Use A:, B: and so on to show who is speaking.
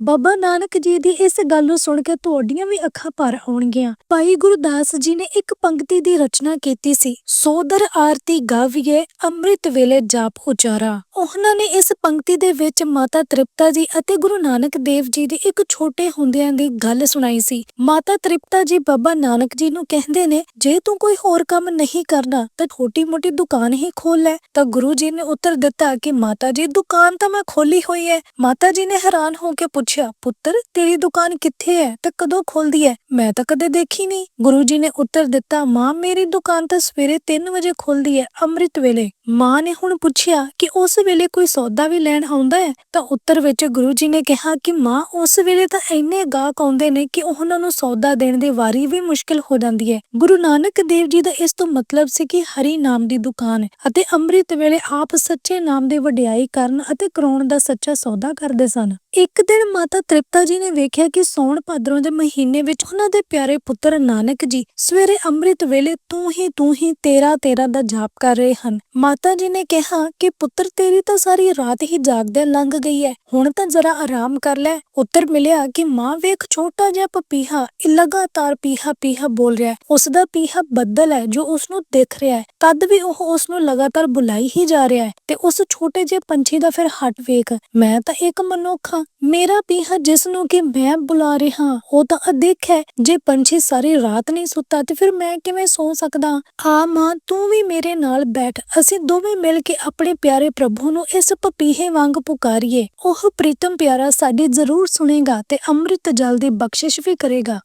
A: ਬਾਬਾ ਨਾਨਕ ਜੀ ਦੀ ਇਸ ਗੱਲ ਨੂੰ ਸੁਣ ਕੇ ਤੁਹਾਡੀਆਂ ਵੀ ਅੱਖਾਂ ਭਰ ਆਉਣਗੀਆਂ ਭਾਈ ਗੁਰਦਾਸ ਜੀ ਨੇ ਇੱਕ ਪੰਕਤੀ ਦੀ ਰਚਨਾ ਕੀਤੀ ਸੀ, ਸੋਦਰ ਆਰਤੀ ਗਾਵੀਏ, ਅੰਮ੍ਰਿਤ ਵੇਲੇ ਜਾਪ ਉਚਾਰਾ। ਉਹਨਾਂ ਨੇ ਇਸ ਪੰਕਤੀ ਦੇ ਵਿੱਚ ਮਾਤਾ ਤ੍ਰਿਪਤਾ ਜੀ ਅਤੇ ਗੁਰੂ ਨਾਨਕ ਦੇਵ ਜੀ ਦੀ ਇੱਕ ਛੋਟੇ ਹੁੰਦਿਆਂ ਦੀ ਗੱਲ ਸੁਣਾਈ ਸੀ। ਮਾਤਾ ਤ੍ਰਿਪਤਾ ਜੀ ਬਾਬਾ ਨਾਨਕ ਜੀ ਨੂੰ ਕਹਿੰਦੇ ਨੇ, ਜੇ ਤੂੰ ਕੋਈ ਹੋਰ ਕੰਮ ਨਹੀਂ ਕਰਨਾ, ਤਾਂ ਛੋਟੀ-ਮੋਟੀ ਦੁਕਾਨ ਹੀ ਖੋਲ ਲੈ। ਤਾਂ ਗੁਰੂ ਜੀ ਨੇ ਉੱਤਰ ਦਿੱਤਾ ਕਿ ਮਾਤਾ ਜੀ, ਦੁਕਾਨ ਤਾਂ ਮੈਂ ਖੋਲੀ ਹੋਈ ਹੈ। ਮਾਤਾ ਜੀ ਨੇ ਹੈਰਾਨ ਹੋ ਕੇ ਪੁੱਛਿਆ, ਪੁੱਤਰ, ਤੇਰੀ ਦੁਕਾਨ ਕਿੱਥੇ ਹੈ? ਤੇ ਕਦੋਂ ਖੁੱਲਦੀ ਹੈ? ਮੈਂ ਤਾਂ ਕਦੇ ਦੇਖੀ ਨਹੀਂ। ਗੁਰੂ ਜੀ ਨੇ ਉੱਤਰ ਦਿੱਤਾ, ਮਾਂ, ਮੇਰੀ ਦੁਕਾਨ ਤਾਂ ਸਵੇਰੇ 3 ਵਜੇ ਖੁੱਲਦੀ ਹੈ, ਅੰਮ੍ਰਿਤ ਵੇਲੇ। ਮਾਂ ਨੇ ਹੁਣ ਪੁੱਛਿਆ ਕਿ ਉਸ ਵੇਲੇ ਕੋਈ ਸੌਦਾ ਵੀ ਲੈਣ ਆਉਂਦਾ ਹੈ? ਤਾਂ ਉੱਤਰ ਵਿੱਚ ਗੁਰੂ ਜੀ ਨੇ ਕਿਹਾ ਕਿ ਮਾਂ, ਉਸ ਵੇਲੇ ਤਾਂ ਇੰਨੇ ਗਾਹਕ ਆਉਂਦੇ ਨੇ ਕਿ ਉਹਨਾਂ ਨੂੰ ਸੌਦਾ ਦੇਣ ਦੀ ਵਾਰੀ ਵੀ ਮੁਸ਼ਕਿਲ ਹੋ ਜਾਂਦੀ ਹੈ। ਗੁਰੂ ਨਾਨਕ ਦੇਵ ਜੀ ਦਾ ਇਸ ਤੋਂ ਮਤਲਬ ਸੀ ਕਿ ਹਰੀ ਨਾਮ ਦੀ ਦੁਕਾਨ ਹੈ ਅਤੇ ਅੰਮ੍ਰਿਤ ਵੇਲੇ ਆਪ ਸੱਚੇ ਨਾਮ ਦੀ ਵਡਿਆਈ ਕਰਨ ਅਤੇ ਕਰਾਉਣ ਦਾ ਸੱਚਾ ਸੌਦਾ ਕਰਦੇ ਸਨ। ਇੱਕ ਦਿਨ ਮਾਤਾ ਤ੍ਰਿਪਤਾ ਜੀ ਨੇ ਵੇਖਿਆ ਕਿ ਸੌਣ ਭਾਦਰੋਂ ਦੇ ਮਹੀਨੇ ਵਿੱਚ ਉਹਨਾਂ ਦੇ ਪਿਆਰੇ ਪੁੱਤਰ ਨਾਨਕ ਜੀ ਸਵੇਰੇ ਅੰਮ੍ਰਿਤ ਵੇਲੇ ਤੂੰ ਹੀ ਤੂੰ ਹੀ ਤੇਰਾ ਤੇਰਾ ਦਾ ਜਾਪ ਕਰ ਰਹੇ ਹਨ। ਮਾਤਾ ਜੀ ਨੇ ਕਿਹਾ ਕਿ ਪੁੱਤਰ ਤੇਰੀ ਤਾਂ ਸਾਰੀ ਰਾਤ ਹੀ ਜਾਗਦਿਆਂ ਲੰਘ ਗਈ ਹੈ ਹੁਣ ਤਾਂ ਜ਼ਰਾ ਆਰਾਮ ਕਰ ਲੈ। ਉੱਤਰ ਮਿਲਿਆ ਕਿ ਮਾਂ ਵੇਖ ਛੋਟਾ ਜਿਹਾ ਪਪੀਹਾ, ਇਹ ਲਗਾਤਾਰ ਪੀਹਾ ਪੀਹਾ ਬੋਲ ਰਿਹਾ ਹੈ ਉਸ ਦਾ ਪੀਹਾ ਬੱਦਲ ਹੈ ਜੋ ਉਸ ਨੂੰ ਦਿਖ ਰਿਹਾ ਹੈ ਤਦ ਵੀ ਉਹ ਉਸ ਨੂੰ ਲਗਾਤਾਰ ਬੁਲਾਈ ਹੀ ਜਾ ਰਿਹਾ ਹੈ ਤੇ ਉਸ ਛੋਟੇ ਜਿਹੇ ਪੰਛੀ ਦਾ ਫਿਰ ਹੱਟ ਵੇਖ। ਮੈਂ ਤਾਂ ਇੱਕ ਮਨੁੱਖ ਹਾਂ। ਮੇਰਾ ਪੀਹਾ ਜਿਸ ਨੂੰ ਕਿ ਮੈਂ ਬੁਲਾ ਰਿਹਾ ਉਹ ਤਾਂ ਅਦਿੱਖ ਹੈ ਜੇ ਪੰਛੀ ਸਾਰੀ ਰਾਤ ਨਹੀਂ ਸੁੱਤਾ ਤੇ ਫਿਰ ਮੈਂ ਕਿਵੇਂ ਸੌ ਸਕਦਾ ਆ ਮਾਂ, ਤੂੰ ਵੀ ਮੇਰੇ ਨਾਲ ਬੈਠ। ਅਸੀਂ ਦੋਵੇਂ ਮਿਲ ਕੇ ਆਪਣੇ ਪਿਆਰੇ ਪ੍ਰਭੂ ਨੂੰ ਇਸ ਪਪੀਹੇ ਵਾਂਗ ਪੁਕਾਰੀਏ। ਉਹ ਪ੍ਰੀਤਮ ਪਿਆਰਾ ਸਾਡੀ ਜ਼ਰੂਰ ਸੁਣੇਗਾ ਤੇ ਅੰਮ੍ਰਿਤ ਜਲ ਦੀ ਬਖਸ਼ਿਸ਼ ਵੀ ਕਰੇਗਾ।